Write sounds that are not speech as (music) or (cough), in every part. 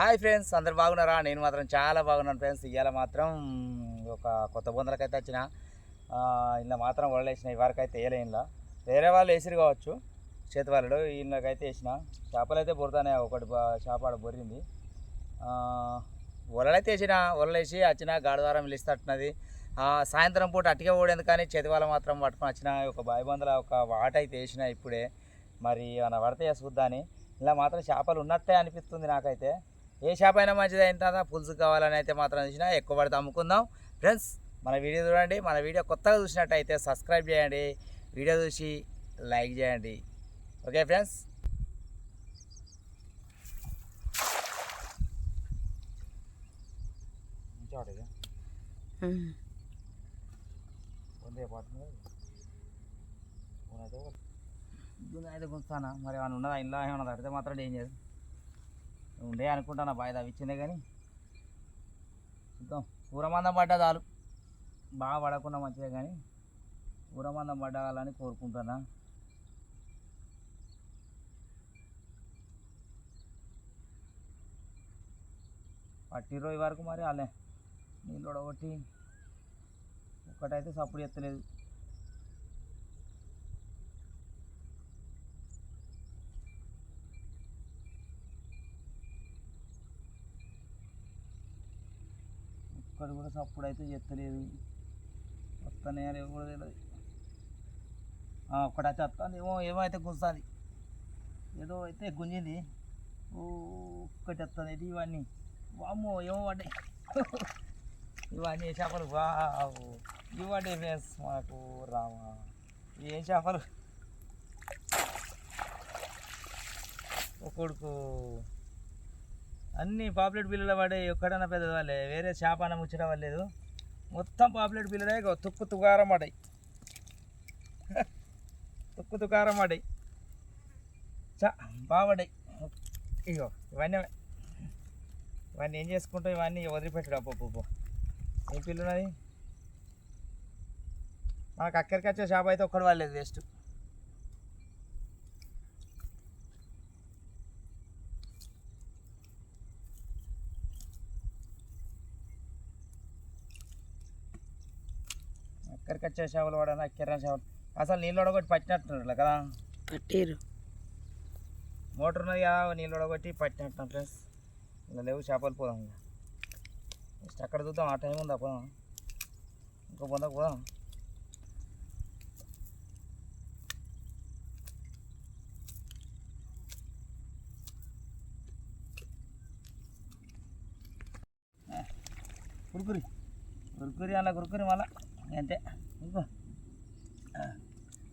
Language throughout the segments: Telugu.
హాయ్ ఫ్రెండ్స్ అందరు బాగున్నారా? నేను మాత్రం చాలా బాగున్నాను ఫ్రెండ్స్. ఇవాళ మాత్రం ఒక కొత్త బొందలకైతే వచ్చిన ఆ, ఇలా మాత్రం వడలేసిన వరకు అయితే వేయలే ఇలా వేరే వాళ్ళు వేసిరు కావచ్చు చేతి వాళ్ళు వీళ్ళకైతే వేసిన. చేపలు అయితే బొరుతానే ఒకటి చేప ఆడ బొర్రింది వలలైతే వేసిన వలలేసి వచ్చిన గాడివారం పిలుస్తట్టున్నది సాయంత్రం పూట అట్టిగా ఓడేందుకు కానీ చేతి వాళ్ళ మాత్రం పట్టుకొని వచ్చిన ఒక బాయిబందుల ఒక వాట అయితే వేసిన ఇప్పుడే. మరి ఏమైనా పడితే చూద్దాని ఇలా మాత్రం చేపలు ఉన్నట్టే అనిపిస్తుంది నాకైతే. ఏ చేప అయినా మంచిది. అయిన తర్వాత పులుసు కావాలని అయితే మాత్రం చూసినా ఎక్కువ పడితే అమ్ముకుందాం. ఫ్రెండ్స్ మన వీడియో చూడండి. మన వీడియో కొత్తగా చూసినట్టయితే సబ్స్క్రైబ్ చేయండి. వీడియో చూసి లైక్ చేయండి. Okay friends? అయితే గుంచుతానా మరి ఏమైనా ఉన్నదా? ఇంట్లో ఏమైనా తడితే మాత్రం డేంజర్ ఉండే అనుకుంటాను బాయ్ ఇచ్చిందే కానీ. చూద్దాం. ఊరమందం పడ్డా చాలు. బాగా పడకుండా మంచిదే కానీ ఊరమందం పడ్డాలని కోరుకుంటున్నా. పట్టి రోజు వరకు మరి వాళ్ళే. నీళ్ళు ఒకటి ఒక్కటైతే సప్పుడు ఎత్తలేదు ఒక్కడు కూడా సప్పుడు అయితే చెత్తలేదు వస్తానే అని కూడా తెలియదు ఒక్కడైతే వస్తాను ఏమో ఏమో అయితే ఏదో అయితే గుంజింది. ఒక్కటి వస్తుంది ఇది ఇవన్నీ. వామ్మో ఏమో పడ్డాయి ఇవన్నీ ఏ చేపలు? వావ్. ఇవ్వండి ఫ్రెండ్స్ మాకు రామా. ఏం చేపలు? ఒక కొడుకు. అన్ని పాపులేట్ బిల్లులు పడే ఎక్కడన్నా పెద్దవాళ్ళే వేరే చేపన ముచ్చట వాళ్ళలేదు మొత్తం పాపులేట్ బిల్లులే ఇగో తుక్కు తుకారం పడాయి (laughs) తుక్కు తుకారం పడాయి చా బాగుపడ్డాయి ఇగో ఇవన్నీ ఇవన్నీ ఏం చేసుకుంటావు? ఇవన్నీ వదిలిపెట్టడు అప్పు ఏం పిల్లున్నది మనకు అక్కడికి వచ్చే షాప్ అయితే ఒక్కడు వాళ్ళేది వేస్ట్. వచ్చే చేపలు వాడని అక్కర చేపలు. అసలు నీళ్ళు ఒడగొట్టి పట్టినట్టున్నారు కదా. పట్టిరు. మోటార్ ఉన్నది కదా నీళ్ళు ఒడగొట్టి పట్టినట్టు ఫ్రెండ్స్. ఇలా లేవు చేపలు పోదాం ఇంకా. నెక్స్ట్ అక్కడ చూద్దాం ఆ టైం ఉందా పోదాం. ఇంకో పొందకు పోదాం. కురుకురి. కురుకురి అలా కురుకురి మళ్ళా. అంతే.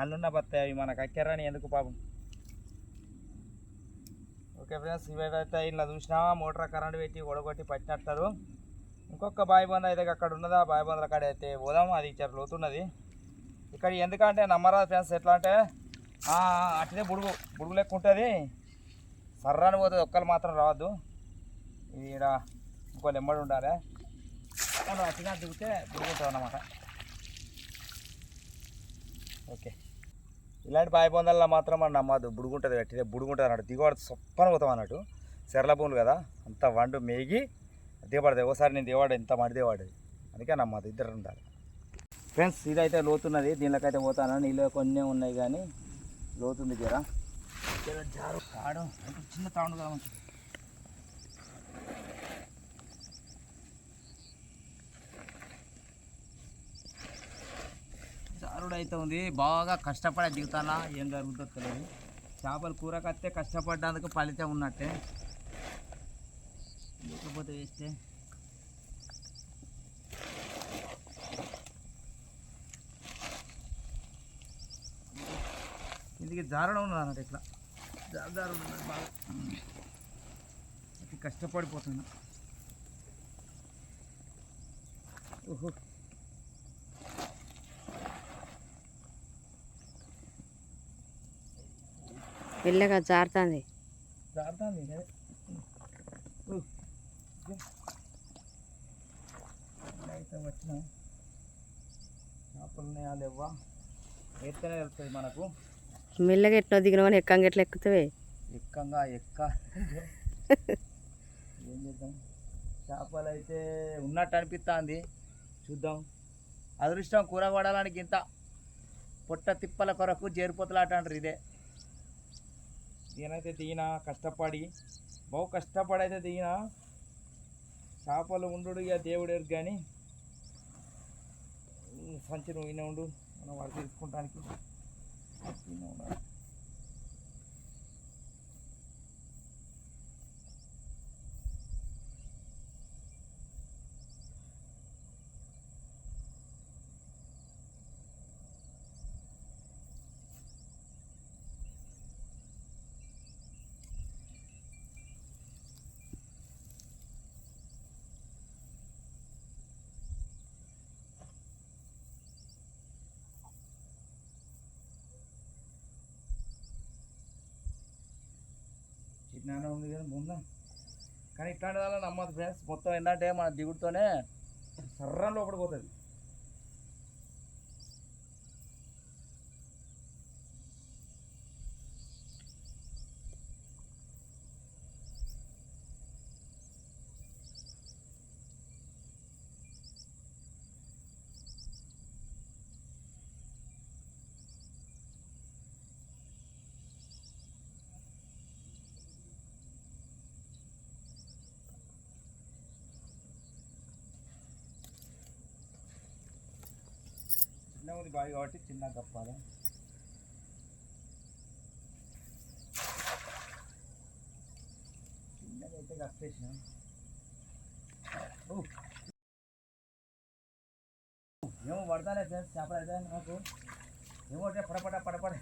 అల్లున్న బత్తాయి అవి మనకు అక్కరని ఎందుకు పాపం? ఓకే ఫ్రెండ్స్ ఇవైతే ఇలా చూసినావా? మోటార్ కరెంట్ పెట్టి ఒడగొట్టి పట్టినట్టారు. ఇంకొక బాయి బంద అయితే అక్కడ ఉన్నదా? బాయి బందల కాడ అయితే పోదాం. అది ఇచ్చారు లోతున్నది. ఇక్కడ ఎందుకంటే నమ్మరా ఫ్రెండ్స్ ఎట్లా అంటే అట్లే అట్లనే బుడుగు బుడుగు లెక్క ఉంటుంది. సర్రాని పోతుంది ఒక్కరు మాత్రం రావద్దు. ఇది ఈడ ఇంకో లెమ్మడి ఉండాలి. అట్లా దిగితే బుడుగుంటుంది అన్నమాట ఓకే. ఇలాంటి పాయ పొందాలలో మాత్రం మనం నమ్మదు. బుడుగుంటుంది గట్టిగా బుడుగుంటుంది అన్నట్టు దిగబడి సొప్పన పోతాం అన్నట్టు సెర్ల భూములు కదా అంత వండు మేగి దిగబడతాయి ఒకసారి నేను దిగవాడు ఇంత మడి దిగవాడు అందుకే నమ్మదు ఇద్దరు ఉండాలి. ఫ్రెండ్స్ ఇదైతే లోతున్నది. దీనిలోకైతే పోతాను. నీళ్ళు కొన్ని ఉన్నాయి కానీ లోతుంది జర. జారు తాడు. చిన్న తాడు కదా అయితే ఉంది బాగా కష్టపడే దిగుతానా ఏం జరుగుతుందో తెలియదు చేపలు కూరకొస్తే కష్టపడ్డందుకు ఫలితం ఉన్నట్టే. లేకపోతే వేస్తే? ఇందుకే జారడం ఉన్నదన్నట్టు ఇట్లా? జారు ఉన్నది బాగా. అతి కష్టపడిపోతున్నా. ఓహో మెల్లగా జారుతుంది జారుతుంది అదే ఊ. ఇదే. ఇలా అయితే వచ్చిన చేపలు ఉన్నాయా లేవా ఎత్తనే వెళ్తుంది మనకు. మెల్లగా ఎట్లా దిగినామని ఎక్కంగా ఎట్లా ఎక్కుతావే? ఎక్కంగా ఎక్క. ఏం చేపలు అయితే ఉన్నట్టు అనిపిస్తుంది చూద్దాం. అదృష్టం కూర పడాలని ఇంత పొట్ట తిప్పల కొరకు జేరిపోతలాట అంటారు ఇదే. నేనైతే దిగినా కష్టపడి బహు కష్టపడి అయితే దిగినా చేపలు ఉండు ఇక దేవుడు ఎరుగు కానీ సంచి నువ్వు ఉండు మనం వాడు తీసుకుంటానికి. జ్ఞానం ఉంది కానీ ముందు. కానీ ఇట్లాంటి దానిలో నమ్మదు ఫ్రెండ్స్. మొత్తం ఏంటంటే మన దిగుడుతోనే సర్రం లోపలికి పోతుంది చిన్న ఉంది బావి కాబట్టి చిన్న కప్పాలి చిన్నదైతే కప్పేసిన. ఏమో పడతానే ఫ్రెండ్స్ చేపలు అయితే నాకు ఏమో పడపడ పడపడ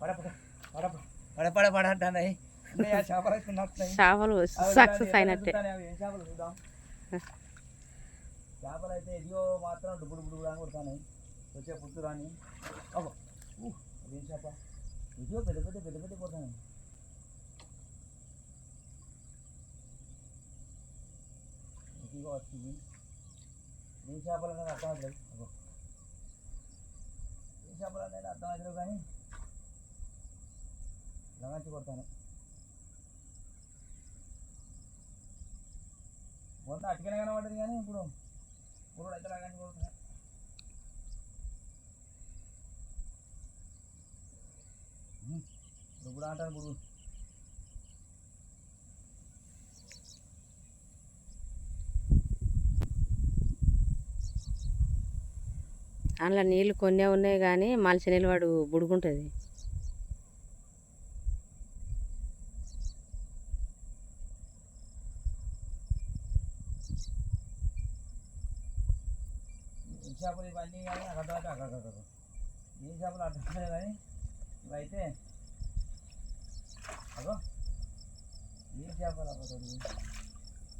పడపడ పడపడ పడపడ పడ ఉన్నాయా చేపలు సక్సెస్ అయినట్టే చేపలు చూద్దాం చేపలు అయితే ఎదిగో మాత్రం డుబ్బుడు డుబ్బుడు అని కొడతాయి వచ్చే పుట్టు రాని అవ్వ ఊ, అదేం చేప ఇదిగో పెద్ద పెద్ద పెద్ద పెద్ద పోతాయి ఇదిగో వచ్చింది ఏ చేపలు అనేది అర్థం అవుతుంది అవ్వ ఏ చేపలు అనేది అర్థం అవుతుంది కానీ లగాచి కొడతాను మొన్న అటుకనే కనబడ్డది కానీ ఇప్పుడు ఇప్పుడు అయితే లగాచి కొడుతున్నాయి ఇప్పుడు అంటాను ఇప్పుడు అందులో నీళ్ళు కొన్నే ఉన్నాయి కానీ మలిసి నీళ్ళు వాడు బుడుగుంటుంది చేపలు ఇవన్నీ కానీ అక్కడ దాకా అక్కడ. ఈ చేపలు అర్థం కానీ ఇవైతే అగో ఏ చేపలు అవ్వదు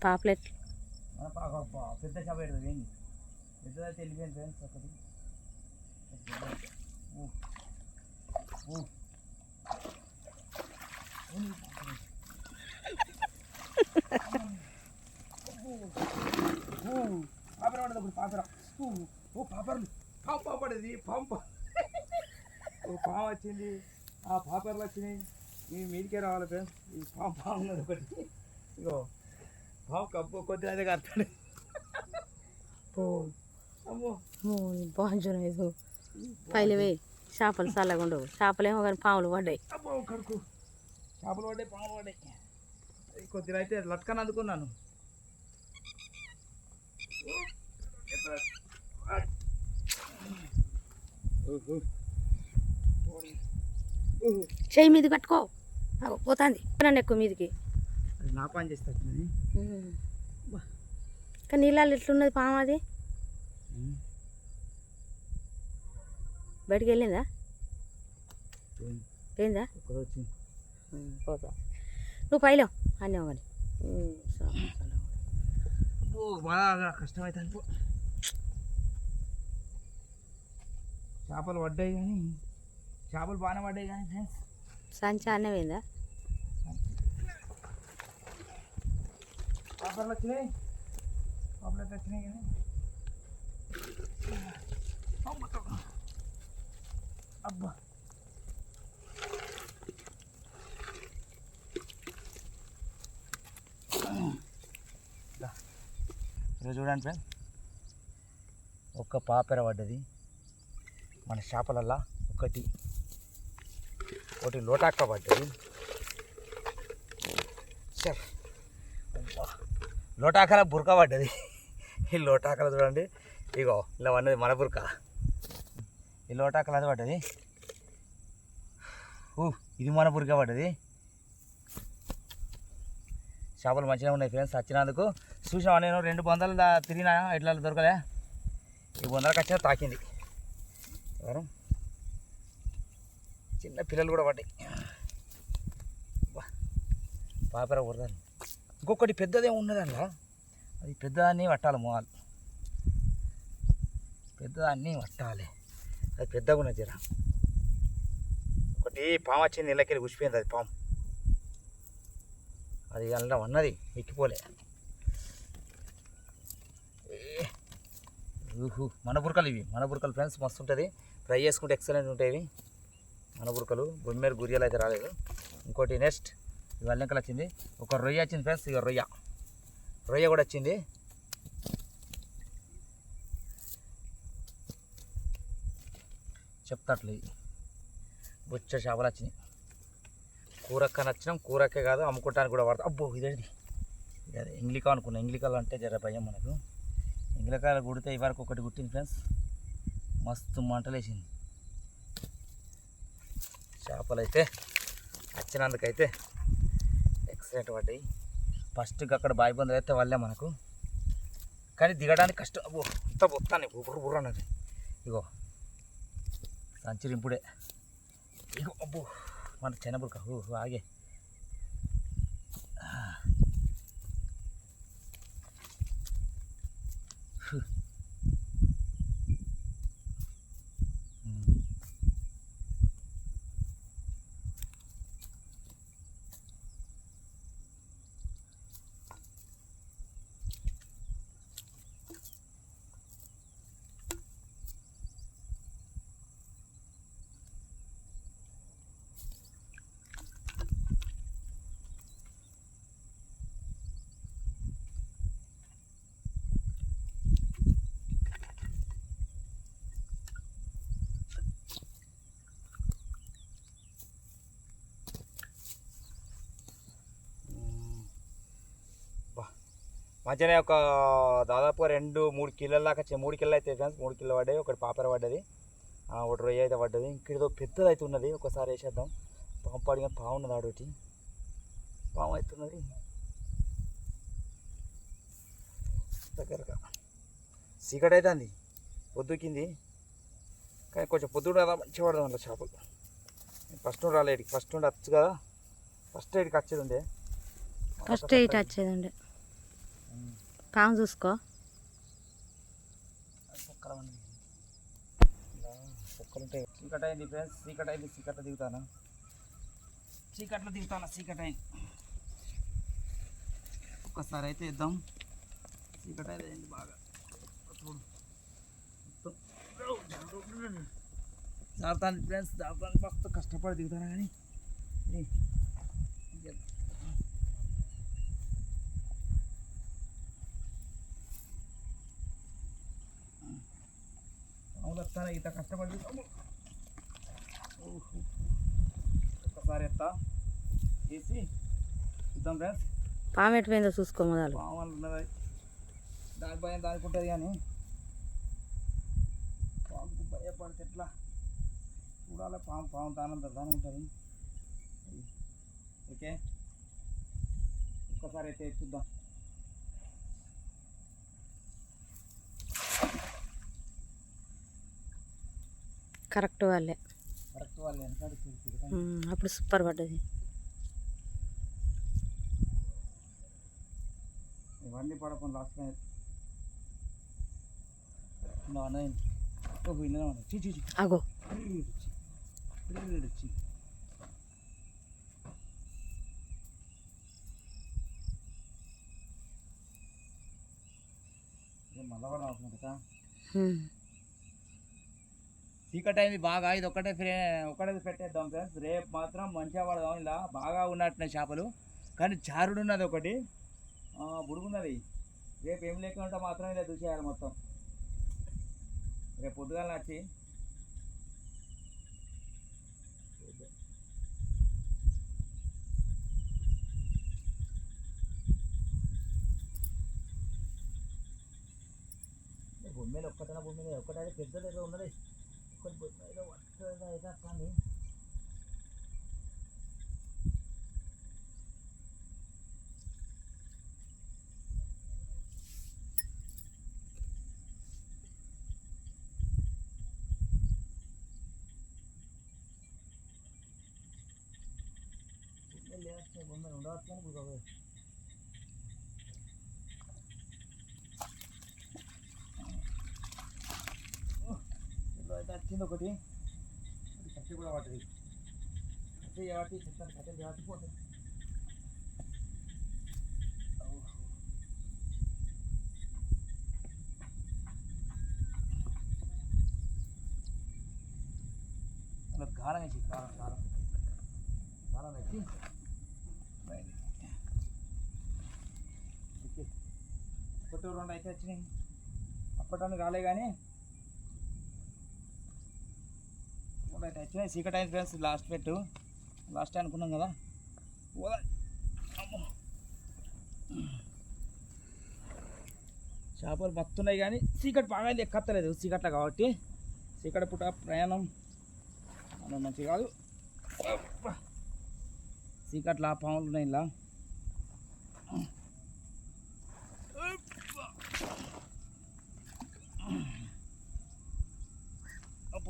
పాపులెట్. పెద్ద చేప పెడుతుంది ఏంటి పెద్దదైతే వెళ్ళిపోయింది ఫ్రెండ్స్ ఒకటి. పాపర పడదు ఇప్పుడు పాపర. ఓ పాపర్లు. పాము పాము పడేది పాము పా ఓ పాము వచ్చింది. ఆ పాపర్లు వచ్చినాయి. ఈ మీదికే రావాలి ఫ్రెండ్స్. ఈ పాము పాము ఒకటి. ఇగో పాము కప్పు కొద్దిగా అదే కడతాడు. బాగుంటుంది ఇది పైలవే చేపలు చల్లగా ఉండవు. చేపలేమో కానీ పాములు పడ్డాయి. కడుకు చేపలు పడ్డాయి పాములు పడ్డాయి. కొద్దిగా అయితే లట్కని అందుకున్నాను. చెయ్యి మీది కట్టుకో. పోతాంది. నన్ను ఎక్కువ మీదికి. కానీ నీళ్ళల్లో ఎట్లున్నది పాము అది? బయటికి వెళ్ళిందా? పోయిందా. పోతా. నువ్వు పైలేవు అన్నీ కానీ అబ్బో బాగా కష్టమైతే అనుకో చేపలు పడ్డాయి కానీ చేపలు బాగానే పడ్డాయి కానీ ఫ్రెండ్స్ సంచి అన్నం అయిందా అబ్బా. ఇక్కడ చూడండి ఫ్రెండ్. ఒక్క పాపెర పడ్డది. మన చేపలల్లా ఒకటి. ఒకటి లోటాక్క పడ్డది. లోటాకల బురక పడ్డది. ఈ లోటాకల చూడండి. ఇగో ఇలా పన్నది మన బురక. ఈ లోటాకల అది పడ్డది. ఊ ఇది మన బురక పడ్డది. చేపలు మంచిగా ఉన్నాయి ఫ్రెండ్స్ వచ్చినందుకు చూసావా నేను? రెండు బొందలు తిరిగినా? ఎట్లా దొరకలే? ఈ బొందలకు వచ్చిన తాకింది. ఎవరు? చిన్న పిల్లలు కూడా పడ్డాయి. పాపర ఉరదాన్ని ఇంకొకటి పెద్దదే ఉన్నదల్లా అది పెద్దదాన్ని పట్టాలి మొహాలు. పెద్దదాన్ని పట్టాలి. అది పెద్దగా ఉన్నది జర. ఒకటి పాము వచ్చింది ఇళ్ళకెళ్ళి గుచ్చిపోయింది అది పాము. అది అలా ఉన్నది ఎక్కిపోలే. ఏ, ఊహు మన బురకలు ఇవి. మన బురకలు ఫ్రెండ్స్ మస్తు ఉంటుంది. ఫ్రై చేసుకుంటే ఎక్సలెంట్ ఉంటాయి ఇవి. మన బురకలు బొమ్మేరు గురియలు అయితే రాలేదు. ఇంకోటి నెక్స్ట్ ఇవి అల్లెంకలు వచ్చింది. ఒక రొయ్య వచ్చింది ఫ్రెండ్స్ ఇక రొయ్య. రొయ్య కూడా వచ్చింది. చెప్తాట్లు. ఇవి బొచ్చ చేపలు వచ్చినాయి. కూరక్క నచ్చినాం కూరక్కే కాదు అమ్ముకోవటానికి కూడా వాడతాం. అబ్బో ఇదేంటి? ఇది అదే ఇంగ్లికా అనుకున్నా. ఇంగ్లికాలు అంటే జర భయం మనకు. ఇంగ్లికాయలు కుడితే ఇవరకు వరకు ఒకటి కుట్టింది ఫ్రెండ్స్ మస్తు మంటలేసింది. చేపలు అయితే వచ్చినందుకైతే ఎక్సలెంట్ పడ్డాయి ఫస్ట్ అక్కడ బాయి బంధువులు అయితే వాళ్ళే మనకు. కానీ దిగడానికి కష్టం. అబ్బో ఇంత బొత్తాన్ని. బుర్ర బుర్ర అన్నది. ఇగో సంచరింపుడే. ఇగో అబ్బో మన చెనబురక. ఆగే. మధ్యనే ఒక దాదాపు రెండు మూడు కిలోల దాకా మూడు కిలో అయితే ఫ్రెండ్స్ మూడు కిలో పడ్డాయి. ఒకటి పాపర పడ్డది. ఒకటి రొయ్య అయితే పడ్డది. ఇంకేదో పెద్దది అయితే ఉన్నది. ఒకసారి వేసేద్దాం. పాము పడిన పాము ఉన్నది ఆడోటి. పాము అవుతున్నది దగ్గరగా. సీకట్ అయితే అంది. పొద్దుకింది. కానీ కొంచెం పొద్దుడు కదా మంచిగా పడదాం అందులో చేపలు ఫస్ట్ నుండి రాలే ఫస్ట్ నుండి వచ్చు కదా. ఫస్ట్ ఇక్కడికి వచ్చేది ఉండే. ఫస్ట్ ఎయిట్ వచ్చేదండి పాము చూసుకో కుక్కలు ఉంది ఇలా కుక్కలు ఉంటాయి చీకటి అయింది ఫ్రెండ్స్ చీకటి అయింది చీకట్లో దిగుతాను చీకట్లో దిగుతాను చీకటి అయింది ఒక్కసారి అయితే ఇద్దాం చీకటి అయితే అయింది బాగా చూడు జాగ్రత్త ఫ్రెండ్స్ జాగ్రత్త మస్తు కష్టపడి దిగుతాను కానీ ఇది ఇది అవును వస్తాను ఇంత కష్టపడి అమ్మో. ఓహో. ఒక్కసారి ఎత్తా వేసి చూద్దాం ఫ్రెండ్స్ పాము ఎటుపోయిందో చూసుకో మొదలు పాము ఉన్నది దాని భయం దానికి ఉంటుంది కానీ పాముకు భయపడితే ఎట్లా చూడాలి పాము పాము దానంత దాని ఉంటుంది ఓకే ఒక్కసారి అయితే చూద్దాం కరెక్ట్ వాళ్ళే. అప్పుడు సూపర్ పడ్డది. ఇవన్నీ పడకుండా లాస్ట్ అగో. మళ్ళా కూడా అవసరం కదా. చీకటి అయింది బాగా ఇది ఒకటే ఫ్రే ఒకటే పెట్టేద్దాం ఫ్రెండ్స్ రేపు మాత్రం మంచిగా పడదాం ఇలా బాగా ఉన్నట్టున్నాయి చేపలు. కానీ చారుడు ఉన్నది ఒకటి. బుడుగున్నది. రేపు ఏం లేకుండా మాత్రం ఇలా చూసేయాలి మొత్తం. రేపు పొద్దుగాల నచ్చి భూమి మీద ఒక్కటన భూమి మీద పెద్దది ఏదో ఉన్నది. ఒక్కటి భూమి మీద ఒక్కటి అయితే కానీ భూమి లేస్తే భూమి మీద ఉండవచ్చు కానీ భూమి ఇందులో అయితే వచ్చింది ఒకటి. అది కట్టి కూడా పట్టది కట్టి కాబట్టి చెప్తాను కట్టెలు కాబట్టి పోతుంది అందులో కారం వేసి కారం కారం కారం వేసి. కొట్టు రెండు అయితే వచ్చినాయి. అప్పటానికి రాలే కానీ బయట అయితే వచ్చినాయి సీకట్ అయితే ఫ్రెండ్స్ లాస్ట్ పెట్టు. లాస్ట్ అనుకున్నాం కదా. పోదా. చేపలు మత్తున్నాయి కానీ చీకటి బాగా ఎక్కత్తలేదు చీకట్ల కాబట్టి. సీకట్ పుట్ట ప్రయాణం. మనం మంచి కాదు. అబ్బా. చీకట్ల పాములు ఉన్నాయి ఇలా.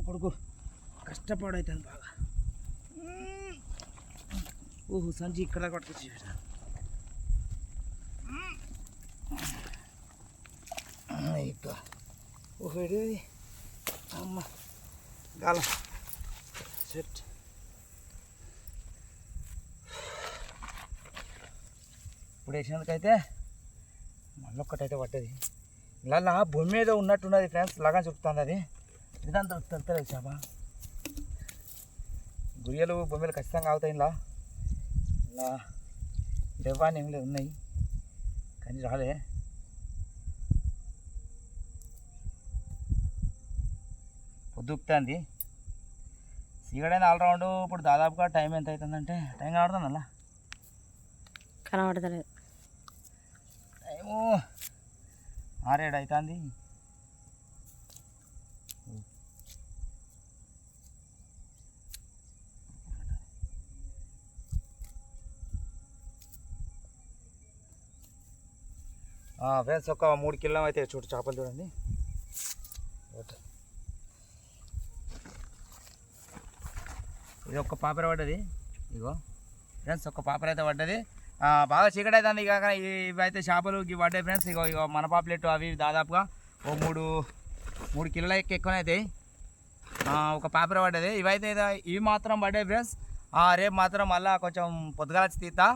కొడుకు. కష్టపడైతుంది బాగా. ఓహో సంచి ఇక్కడ కొట్టుకొచ్చి ఇక ఓహో ఇది. అమ్మ గాల. సెట్. ఇప్పుడు వేసినందుకైతే మళ్ళీ ఒక్కటైతే పట్టది ఇలా భూమి మీద ఉన్నట్టున్నది ఫ్రెండ్స్ లాగా చెప్తుంది అది. ఇదంతా తెలుస్తుంది చేప గురియలు బొమ్మలు ఖచ్చితంగా అవుతాయి ఇలా ఇలా లేవాని ఏం లేదు ఉన్నాయి. కానీ రాలే. పొద్దుకుతుంది సీగడైన ఆల్రౌండ్ ఇప్పుడు దాదాపుగా టైం ఎంత అవుతుందంటే టైం కావడుతుంది అలా కనబడతలేదు. టైము ఆరేడు అవుతుంది ఫ్రెండ్స్ ఒక మూడు కిలో అయితే చూడు చేపలు చూడండి. ఇది ఒక పాపర పడ్డది. ఇగో. ఫ్రెండ్స్ ఒక పాపర అయితే పడ్డది. బాగా చీకటి అవుతుంది ఇక ఇవైతే చేపలు ఇవి పడ్డాయి ఫ్రెండ్స్. ఇగో ఇగో మన పాపులెట్ అవి దాదాపుగా ఓ మూడు మూడు కిలోల ఎక్కువనే అవుతాయి ఒక పాపర పడ్డది. ఇవైతే ఇవి మాత్రం పడ్డాయి ఫ్రెండ్స్. రేపు మాత్రం మళ్ళీ కొంచెం పొద్దుగా వచ్చి తీస్తా.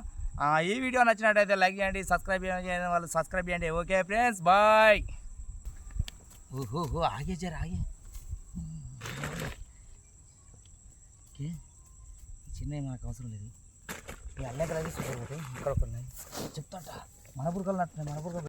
ఈ వీడియో నచ్చినట్టయితే లైక్ చేయండి సబ్స్క్రైబ్ చేయండి వాళ్ళు సబ్స్క్రైబ్ చేయండి. Okay friends bye. ఓహో ఆగే జర ఆగే. ఓకే. చిన్నవి మనకు అవసరం లేదు. ఈ అల్లెక్కలు సూపర్ పోతాయి ఇక్కడ ఒక చెప్తాంట. మన బుర్కలు నట్టున్నాయి మన బుర్కలు